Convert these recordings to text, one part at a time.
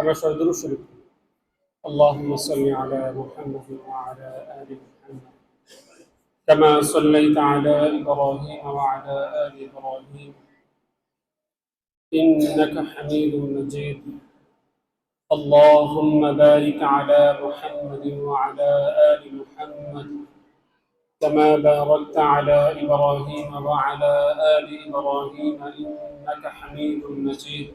আমরা সবাই দুরূদ শরীফ পড়ি। اللهم صل على محمد وعلى آل محمد كما صليت على إبراهيم وعلى آل إبراهيم إنك حميد مجيد اللهم بارك على محمد وعلى آل محمد كما باركت على إبراهيم وعلى آل إبراهيم إنك حميد مجيد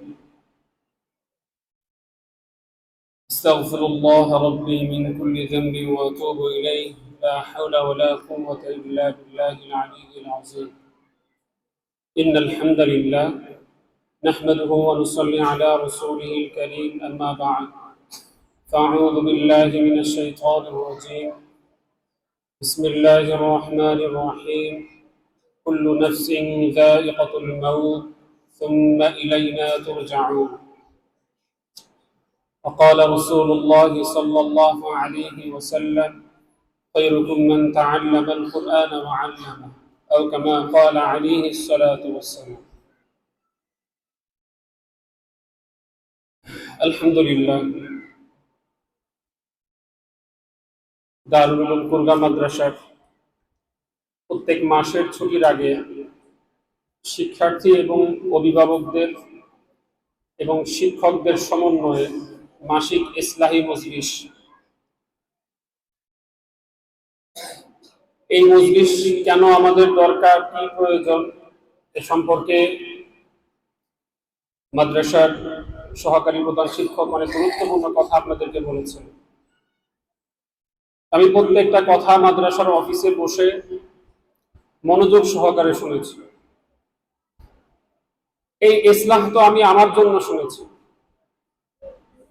استغفر الله ربي من كل ذنب وأتوب إليه. لا حول ولا قوة إلا بالله العلي العظيم. إن الحمد لله نحمده ونصلي على رسوله الكريم. أما بعد فأعوذ بالله من الشيطان الرجيم. بسم الله الرحمن الرحيم. كل نفس ذائقة الموت ثم إلينا ترجعون. وقال رسول الله صلى الله عليه وسلم خيركم من تعلم القرآن وعلمه أو كما قال عليه الصلاة والسلام الحمد لله দারুল উলুম কুরগা মাদ্রাসার প্রত্যেক মাসের ছুটির আগে শিক্ষার্থী এবং অভিভাবকদের এবং শিক্ষকদের সমন্বয়ে মাসিক ইসলাহী মজলিস। এই মজলিস কেন আমাদের দরকার, কি প্রয়োজন এ সম্পর্কে মাদ্রাসার সহকারী প্রধান শিক্ষক অনেক গুরুত্বপূর্ণ কথা আপনাদেরকে বলেছেন। আমি প্রত্যেকটা কথা মাদ্রাসার অফিসে বসে মনোযোগ সহকারে শুনেছি। এই ইসলাম তো আমি আমার জন্য শুনেছি।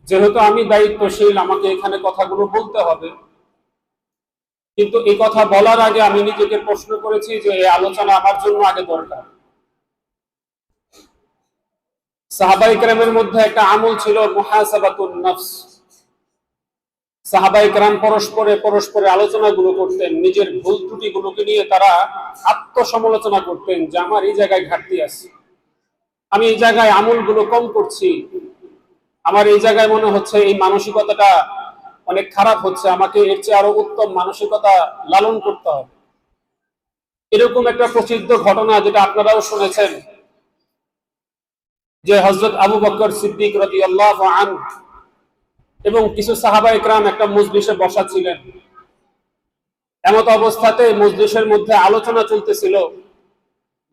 যেহেতু আমি দায়িত্বশীল, আমাকে এখানে কথাগুলো বলতে হবে। কিন্তু এই কথা বলার আগে আমি নিজেকে প্রশ্ন করেছি যে এই আলোচনা আমার জন্য আগে দরকার। সাহাবাই ক্রামের মধ্যে একটা আমল ছিল, মুহাসাবাতুন নফস। সাহাবাই ক্রাম পরস্পরে পরস্পরে আলোচনাগুলো করতেন, নিজের ভুল ত্রুটিগুলোকে নিয়ে তারা আত্মসমালোচনা করতেন যে, আমার এই জায়গায় ঘাটতি আছে। আমি এই জায়গায় আমলগুলো কম করছি আমার এই জায়গায় মনে হচ্ছে এই মানসিকতাটা অনেক খারাপ হচ্ছে, আমাকে এর চেয়ে আরও উত্তম মানসিকতা লালন করতে হবে। এরকম একটা প্রসিদ্ধ ঘটনা যেটা আপনারাও শুনেছেন, যে হজরত আবু বকর সিদ্দিক রদি আল্লাহ আন এবং কিছু সাহাবা ইকরাম একটা মজলিসে বসা ছিলেন। এমত অবস্থাতে মজলিসের মধ্যে আলোচনা চলতেছিল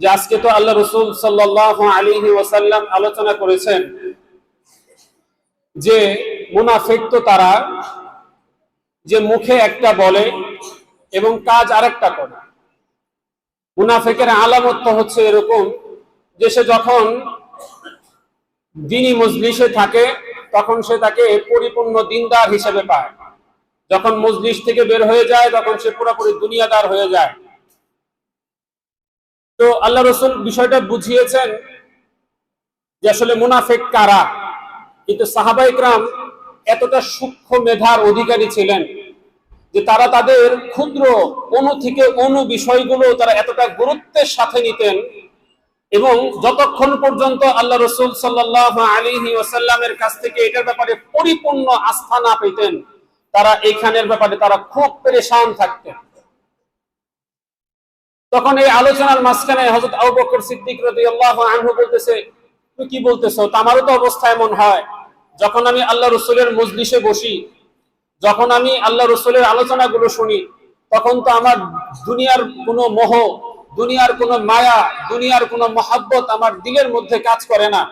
যে আজকে তো আল্লাহ রসুল সাল্লাহ আলী ওয়াসাল্লাম আলোচনা করেছেন যে মুনাফেক তো তারা, যে মুখে একটা বলে এবং কাজ আরেকটা করে। মুনাফেকের আলামত তো হচ্ছে এরকম যে সে যখন দিনী মজলিসে থাকে, তখন সে তাকে পরিপূর্ণ দিনদার হিসেবে পায়। যখন মজলিস থেকে বের হয়ে যায়, তখন সে পুরোপুরি দুনিয়াদার হয়ে যায়। তো আল্লাহ রসুল বিষয়টা বুঝিয়েছেন যে আসলে মুনাফেক কারা? কিন্তু সাহাবা ইকরাম এতটা সূক্ষ্ম মেধার অধিকারী ছিলেন যে তারা তাদের ক্ষুদ্র অনু থেকে অনু বিষয়গুলো তারা এতটা গুরুত্বের সাথে নিতেন এবং যতক্ষণ পর্যন্ত আল্লাহ রসুল সাল্লাহ আলিহি ওসাল্লামের কাছ থেকে এটার ব্যাপারে পরিপূর্ণ আস্থা না পেতেন, তারা এইখানের ব্যাপারে তারা খুব পেরেশান থাকতেন। তখন এই আলোচনার মাঝখানে হজরত আবু বকর সিদ্দিক রাদিয়াল্লাহু আনহু বলতেছে তুই কি বলতেছো? আমারও তো অবস্থা এমন হয়, যখন আমি আল্লাহ রসুলের মজলিসে বসি, যখন আমি আল্লাহ রসুলের আলোচনাগুলো শুনি, তখন তো আমার দুনিয়ার কোনো মোহ, দুনিয়ার কোনো মায়া, দুনিয়ার কোনো মহাব্বত আমার দিলের মধ্যে কাজ করে না।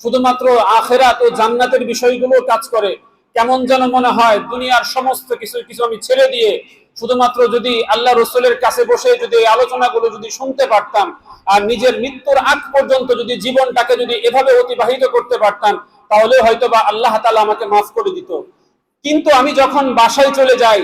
শুধুমাত্র আখেরাত ও জান্নাতের বিষয়গুলো কাজ করে। কেমন যেন মনে হয় দুনিয়ার সমস্ত কিছু কিছু আমি ছেড়ে দিয়ে, শুধুমাত্র যদি আল্লাহ রসুলের কাছে বসে যদি এই আলোচনাগুলো যদি শুনতে পারতাম আর নিজের মৃত্যুর আগ পর্যন্ত যদি জীবনটাকে যদি এভাবে অতিবাহিত করতে পারতাম, তাহলে হয়তো বা আল্লাহ তালা আমাকে মাফ করে দিত। কিন্তু আমি যখন বাসায় চলে যাই,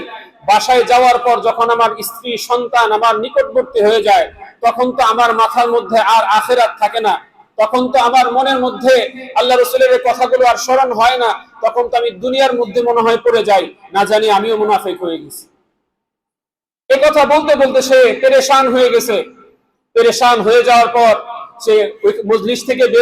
বাসায় যাওয়ার পর যখন আমার স্ত্রী, সন্তান আমার নিকটবর্তী হয়ে যায়, তখন তো আমার মাথার মধ্যে আর আখেরাত থাকে না। তখন তো আমার মনের মধ্যে আল্লাহ রসুলের কথাগুলো আর স্মরণ হয় না। তখন তো আমি দুনিয়ার মধ্যে মনে হয় পড়ে যাই। না জানি আমিও মুনাফেক হয়ে গেছি। এ কথা বলতে বলতে সে পেরেশান হয়ে গেছে। পেরেশান হয়ে যাওয়ার পর সে মজলিস থেকে